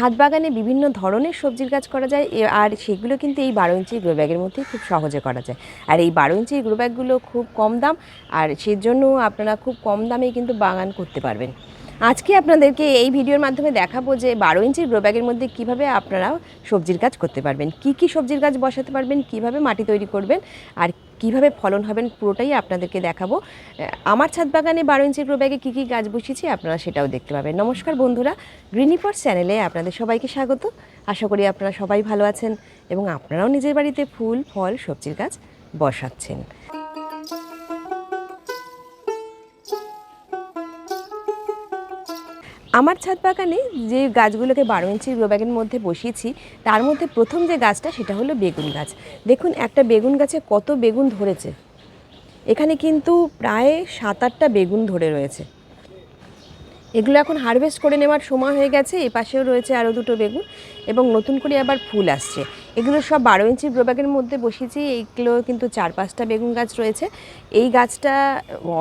ছাদ বাগানে বিভিন্ন ধরনের সবজির গাছ করা যায় আর সেগুলো কিন্তু এই বারো ইঞ্চি গ্রো ব্যাগের মধ্যেই খুব সহজে করা যায়। আর এই বারো ইঞ্চি গ্রো ব্যাগগুলো খুব কম দাম, আর সেজন্য আপনারা খুব কম দামে কিন্তু বাগান করতে পারবেন। আজকে আপনাদেরকে এই ভিডিওর মাধ্যমে দেখাবো যে বারো ইঞ্চির গ্রো ব্যাগের মধ্যে কীভাবে আপনারা সবজির গাছ করতে পারবেন, কি কি সবজির গাছ বসাতে পারবেন, কীভাবে মাটি তৈরি করবেন, আর কীভাবে ফলন হবেন পুরোটাই আপনাদেরকে দেখাবো। আমার ছাদ বাগানে বারো ইঞ্চি গ্রো ব্যাগে কী কী গাছ বসিয়েছি আপনারা সেটাও দেখতে পাবেন। নমস্কার বন্ধুরা গ্রিনিফর চ্যানেলে আপনাদের সবাইকে স্বাগত। আশা করি আপনারা সবাই ভালো আছেন এবং আপনারাও নিজের বাড়িতে ফুল, ফল, সবজির গাছ বসাচ্ছেন। আমার ছাদ বাগানে যে গাছগুলোকে বারো ইঞ্চি গ্রো ব্যাগের মধ্যে বসিয়েছি, তার মধ্যে প্রথম যে গাছটা সেটা হলো বেগুন গাছ। দেখুন, একটা বেগুন গাছে কত বেগুন ধরেছে। এখানে কিন্তু প্রায় সাত আটটা বেগুন ধরে রয়েছে। এগুলো এখন হারভেস্ট করে নেওয়ার সময় হয়ে গেছে, এ পাশেও রয়েছে আরও দুটো বেগুন এবং নতুন করে আবার ফুল আসছে। এগুলো সব বারো ইঞ্চি ব্যাগের মধ্যে বসিয়েছি, এইগুলো কিন্তু চার পাঁচটা বেগুন গাছ রয়েছে। এই গাছটা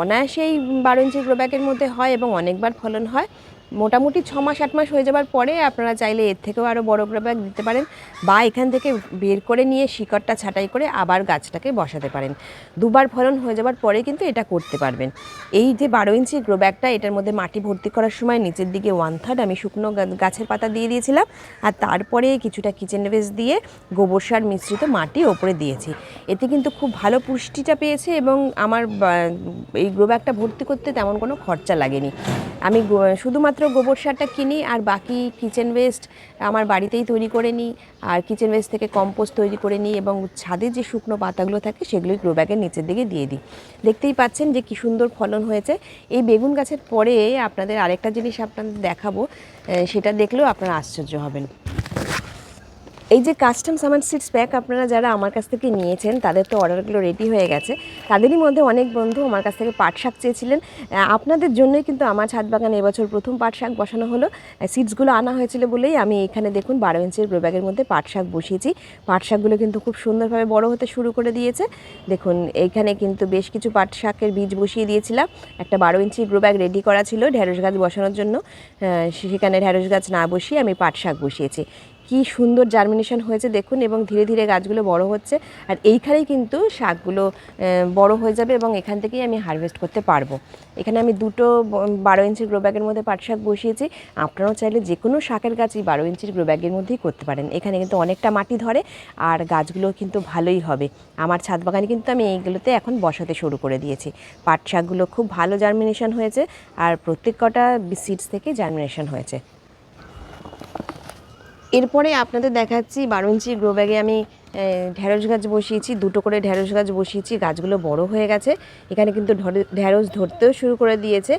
অনায়াসেই বারো ইঞ্চি ব্যাগের মধ্যে হয় এবং অনেকবার ফলন হয়। মোটামুটি ছ মাস, আট মাস হয়ে যাবার পরে আপনারা চাইলে এর থেকেও আরও বড় ব্যাগ দিতে পারেন বা এখান থেকে বের করে নিয়ে শিকড়টা ছাঁটাই করে আবার গাছটাকে বসাতে পারেন। দুবার ফলন হয়ে যাবার পরে কিন্তু এটা করতে পারবেন। এই যে বারো ইঞ্চি গ্রো ব্যাগটা, এটার মধ্যে মাটি ভর্তি করার সময় নিচের দিকে ওয়ান থার্ড আমি শুকনো গাছের পাতা দিয়ে দিয়েছিলাম আর তারপরে কিছুটা কিচেন ওয়েস্ট দিয়ে গোবর সার মিশ্রিত মাটি ওপরে দিয়েছি। এতে কিন্তু খুব ভালো পুষ্টিটা পেয়েছে এবং আমার এই গ্রো ব্যাগটা ভর্তি করতে তেমন কোনো খরচা লাগেনি। আমি গো- শুধুমাত্র গোবর সারটা কিনি আর বাকি কিচেন ওয়েস্ট আমার বাড়িতেই তৈরি করে নিই আর কিচেন ওয়েস্ট থেকে কম্পোস্ট তৈরি করে নিই এবং ছাদে যে শুকনো পাতাগুলো থাকে সেগুলোই গ্রো ব্যাগের নিচের দিকে দিয়ে দিই। দেখতেই পাচ্ছেন যে কী সুন্দর ফলন হয়েছে। এই বেগুন গাছের পরে আপনাদের আরেকটা জিনিস আপনাদের দেখাবো সেটা দেখলেও আপনারা আশ্চর্য হবেন। এই যে কাস্টম সামান সিডস প্যাক আপনারা যারা আমার কাছ থেকে নিয়েছেন, তাদের তো অর্ডারগুলো রেডি হয়ে গেছে। তাদেরই মধ্যে অনেক বন্ধু আমার কাছ থেকে পাট শাক চেয়েছিলেন। আপনাদের জন্যই কিন্তু আমার ছাদ বাগানে এবছর প্রথম পাট শাক বসানো হলো। সিডসগুলো আনা হয়েছিল বলেই আমি এখানে দেখুন বারো ইঞ্চের গ্রো ব্যাগের মধ্যে পাট শাক বসিয়েছি। পাট শাকগুলো কিন্তু খুব সুন্দরভাবে বড় হতে শুরু করে দিয়েছে। দেখুন, এইখানে কিন্তু বেশ কিছু পাট শাকের বীজ বসিয়ে দিয়েছিলাম। একটা বারো ইঞ্চি গ্রো ব্যাগ রেডি করা ছিল ঢেঁড়স গাছ বসানোর জন্য। সেখানে ঢেঁড়স গাছ না বসিয়ে আমি পাট শাক বসিয়েছি। কি সুন্দর জার্মিনেশন হয়েছে দেখুন এবং ধীরে ধীরে গাছগুলো বড় হচ্ছে। আর এইখানেই কিন্তু শাকগুলো বড় হয়ে যাবে এবং এখান থেকেই আমি হারভেস্ট করতে পারব। এখানে আমি দুটো বারো ইঞ্চির গ্রো ব্যাগের মধ্যে পাট শাক বসিয়েছি। আপনারাও চাইলে যে কোনো শাকের গাছই বারো ইঞ্চির গ্রো ব্যাগের মধ্যেই করতে পারেন। এখানে কিন্তু অনেকটা মাটি ধরে আর গাছগুলো কিন্তু ভালোই হবে। আমার ছাদ বাগানে কিন্তু আমি এইগুলোতে এখন বসাতে শুরু করে দিয়েছি। পাট শাকগুলো খুব ভালো জার্মিনেশন হয়েছে আর প্রত্যেক কটা সিডস থেকে জার্মিনেশন হয়েছে। এরপরে আপনাদের দেখাচ্ছি বারো ইঞ্চি গ্রো ব্যাগে আমি ঢ্যাঁড়স গাছ বসিয়েছি, দুটো করে ঢ্যাঁড়স গাছ বসিয়েছি, গাছগুলো বড় হয়ে গেছে। এখানে কিন্তু ঢ্যাঁড়স ধরতেও শুরু করে দিয়েছে।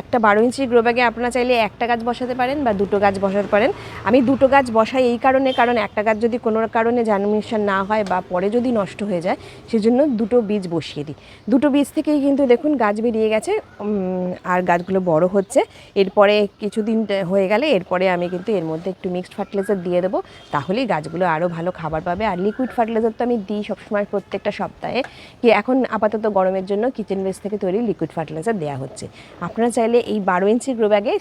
একটা বারো ইঞ্চি গ্রো ব্যাগে আপনারা চাইলে একটা গাছ বসাতে পারেন বা দুটো গাছ বসাতে পারেন। আমি দুটো গাছ বসাই এই কারণে, কারণ একটা গাছ যদি কোনো কারণে জার্মিনেশন না হয় বা পরে যদি নষ্ট হয়ে যায়, সেজন্য দুটো বীজ বসিয়ে দিই। দুটো বীজ থেকেই কিন্তু দেখুন গাছ বেরিয়ে গেছে আর গাছগুলো বড় হচ্ছে। এরপরে কিছুদিন হয়ে গেলে এরপরে আমি কিন্তু এর মধ্যে একটু মিক্সড ফার্টিলাইজার দিয়ে দেবো। তাহলেই গাছগুলো আরও ভালো খাবার পাবে। আর লিকুইড ফার্টিলাইজার তো আমি দিই সবসময় প্রত্যেকটা সপ্তাহে, কি এখন আপাতত গরমের জন্য কিচেন ওয়েস্ট থেকে তৈরি লিকুইড ফার্টিলাইজার দেওয়া হচ্ছে। আপনারা চাইলে এই বারো ইঞ্চি গ্রো ব্যাগে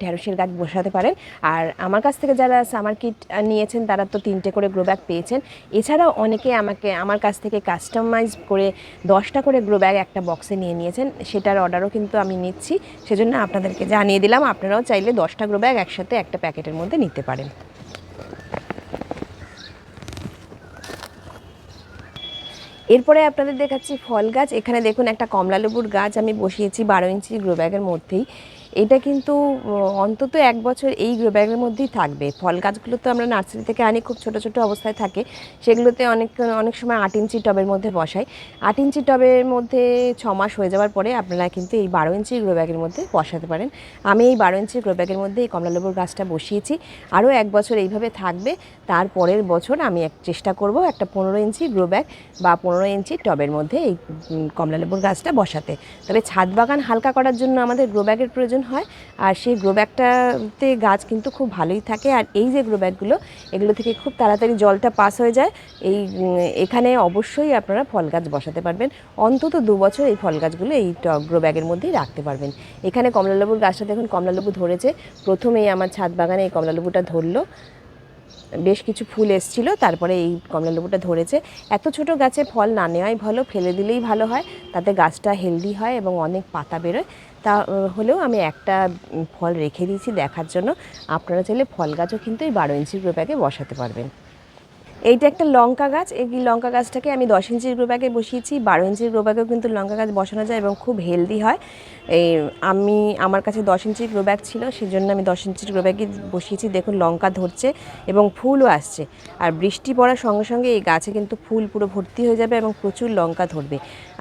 ঢেঁড়সের গাছ বসাতে পারেন। আর আমার কাছ থেকে যারা সামার কিট নিয়েছেন, তারা তো তিনটে করে গ্রো ব্যাগ পেয়েছেন। এছাড়াও অনেকে আমাকে, আমার কাছ থেকে কাস্টমাইজ করে দশটা করে গ্রো ব্যাগ একটা বক্সে নিয়ে নিয়েছেন। সেটার অর্ডারও কিন্তু আমি নিচ্ছি। সেজন্য আপনাদেরকে জানিয়ে দিলাম, আপনারাও চাইলে দশটা গ্রো ব্যাগ একসাথে একটা প্যাকেটের মধ্যে নিতে পারেন। এরপরে আপনাদের দেখাচ্ছি ফল গাছ। এখানে দেখুন একটা কমলা লেবুর গাছ আমি বসিয়েছি বারো ইঞ্চি গ্রো ব্যাগের মধ্যেই। এটা কিন্তু অন্তত এক বছর এই গ্রো ব্যাগের মধ্যেই থাকবে। ফল গাছগুলো তো আমরা নার্সারি থেকে আনি, খুব ছোট ছোট অবস্থায় থাকে। সেগুলোতে অনেক অনেক সময় আট ইঞ্চি টবের মধ্যে বসাই। আট ইঞ্চি টবের মধ্যে ছ মাস হয়ে যাওয়ার পরে আপনারা কিন্তু এই বারো ইঞ্চি গ্রো ব্যাগের মধ্যে বসাতে পারেন। আমি এই বারো ইঞ্চি গ্রো ব্যাগের মধ্যে এই কমলালেবুর গাছটা বসিয়েছি। আরও এক বছর এইভাবে থাকবে। তারপরের বছর আমি এক চেষ্টা করব একটা পনেরো ইঞ্চি গ্রো ব্যাগ বা পনেরো ইঞ্চি টবের মধ্যে এই কমলালেবুর গাছটা বসাতে। তবে ছাদ বাগান হালকা করার জন্য আমাদের গ্রো ব্যাগের প্রয়োজন ওজন হয় আর সেই গ্রো ব্যাগটাতে গাছ কিন্তু খুব ভালোই থাকে আর এই যে গ্রো ব্যাগগুলো এগুলো থেকে খুব তাড়াতাড়ি জলটা পাস হয়ে যায়। এই এখানে অবশ্যই আপনারা ফল গাছ বসাতে পারবেন। অন্তত দু বছর এই ফল গাছগুলো এই গ্রো ব্যাগের মধ্যেই রাখতে পারবেন। এখানে কমলালেবুর গাছটা দেখুন, কমলালেবু ধরেছে। প্রথমেই আমার ছাদ বাগানে এই কমলালেবুটা ধরলো। বেশ কিছু ফুল এসছিল, তারপরে এই কমলালেবুটা ধরেছে। এত ছোট গাছে ফল না নেওয়াই ভালো, ফেলে দিলেই ভালো হয়। তাতে গাছটা হেলদি হয় এবং অনেক পাতা বেরোয়। তা হলেও আমি একটা ফল রেখে দিয়েছি দেখার জন্য। আপনারা চাইলে ফল গাছও কিন্তু এই বারো ইঞ্চির গ্রো ব্যাগে বসাতে পারবেন। এইটা একটা লঙ্কা গাছ। এই লঙ্কা গাছটাকে আমি দশ ইঞ্চির গ্রো ব্যাগে বসিয়েছি। বারো ইঞ্চির গ্রো ব্যাগেও কিন্তু লঙ্কা গাছ বসানো যায় এবং খুব হেলদি হয়। এই আমি, আমার কাছে দশ ইঞ্চির গ্রো ব্যাগ ছিল সেই জন্য আমি দশ ইঞ্চির গ্রো ব্যাগে বসিয়েছি। দেখুন, লঙ্কা ধরছে এবং ফুলও আসছে। আর বৃষ্টি পড়ার সঙ্গে সঙ্গে এই গাছে কিন্তু ফুল পুরো ভর্তি হয়ে যাবে এবং প্রচুর লঙ্কা ধরবে।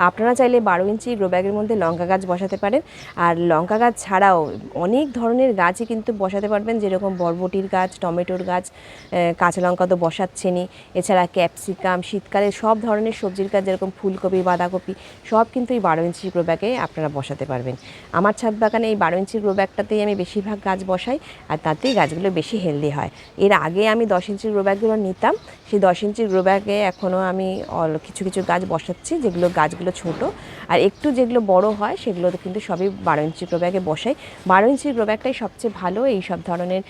আপনারা চাইলে বারো ইঞ্চি গ্রো ব্যাগের মধ্যে লঙ্কা গাছ বসাতে পারেন। আর লঙ্কা গাছ ছাড়াও অনেক ধরনের গাছই কিন্তু বসাতে পারবেন। যেরকম বরবটির গাছ, টমেটোর গাছ কাঁচা লঙ্কা তো বসাচ্ছেনই। এছাড়া ক্যাপসিকাম, শীতকালে সব ধরনের সবজির গাছ যেরকম ফুলকপি, বাঁধাকপি, সব কিন্তু এই বারো ইঞ্চি গ্রো ব্যাগে আপনারা বসাতে পারবেন। আমার ছাদ বাগানে এই বারো ইঞ্চি গ্রো ব্যাগটাতেই আমি বেশিরভাগ গাছ বসাই, আর তাতেই গাছগুলো বেশি হেলদি হয়। এর আগে আমি দশ ইঞ্চির গ্রো ব্যাগগুলো নিতাম, সেই দশ ইঞ্চির গ্রো ব্যাগে এখনও আমি কিছু কিছু গাছ বসাচ্ছি, যেগুলো গাছগুলো ছোট। আর একটু যেগুলো বড় হয় সেগুলো কিন্তু সবই বারো ইঞ্চি গ্রো ব্যাগে বসাই। বারো ইঞ্চির গ্রো ব্যাগটাই সবচেয়ে ভালো এই সব ধরনের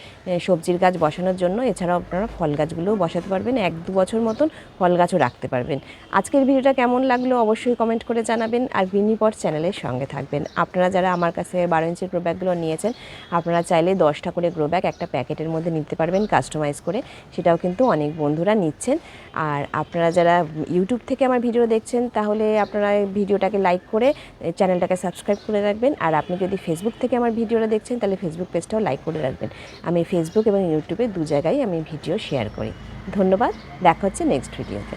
সবজির গাছ বসানোর জন্য। এছাড়াও আপনারা ফল গাছগুলোও বসাতে পারবেন। এক দু বছর মতন ফল গাছও রাখতে পারবেন। আজকের ভিডিওটা কেমন লাগল অবশ্যই কমেন্ট করে জানাবেন আর গ্রিনিপট চ্যানেলের সঙ্গে থাকবেন। আপনারা যারা আমার কাছে বারো ইঞ্চির গ্রো ব্যাগগুলো নিয়েছেন, আপনারা চাইলে দশটা করে গ্রো ব্যাগ একটা প্যাকেটের মধ্যে নিতে পারবেন কাস্টমাইজ করে। সেটাও কিন্তু অনেক বন্ধুরা নিচ্ছেন। আর আপনারা যারা ইউটিউব থেকে আমার ভিডিও দেখছেন, তাহলে আপনারা ভিডিওটাকে লাইক করে চ্যানেলটাকে সাবস্ক্রাইব করে রাখবেন। আর আপনি যদি ফেসবুক থেকে আমার ভিডিওটা দেখছেন, তাহলে ফেসবুক পেজটাও লাইক করে রাখবেন। আমি ফেসবুক এবং ইউটিউবে দু জায়গায় আমি ভিডিও শেয়ার করি। ধন্যবাদ। দেখা হচ্ছে নেক্সট ভিডিওতে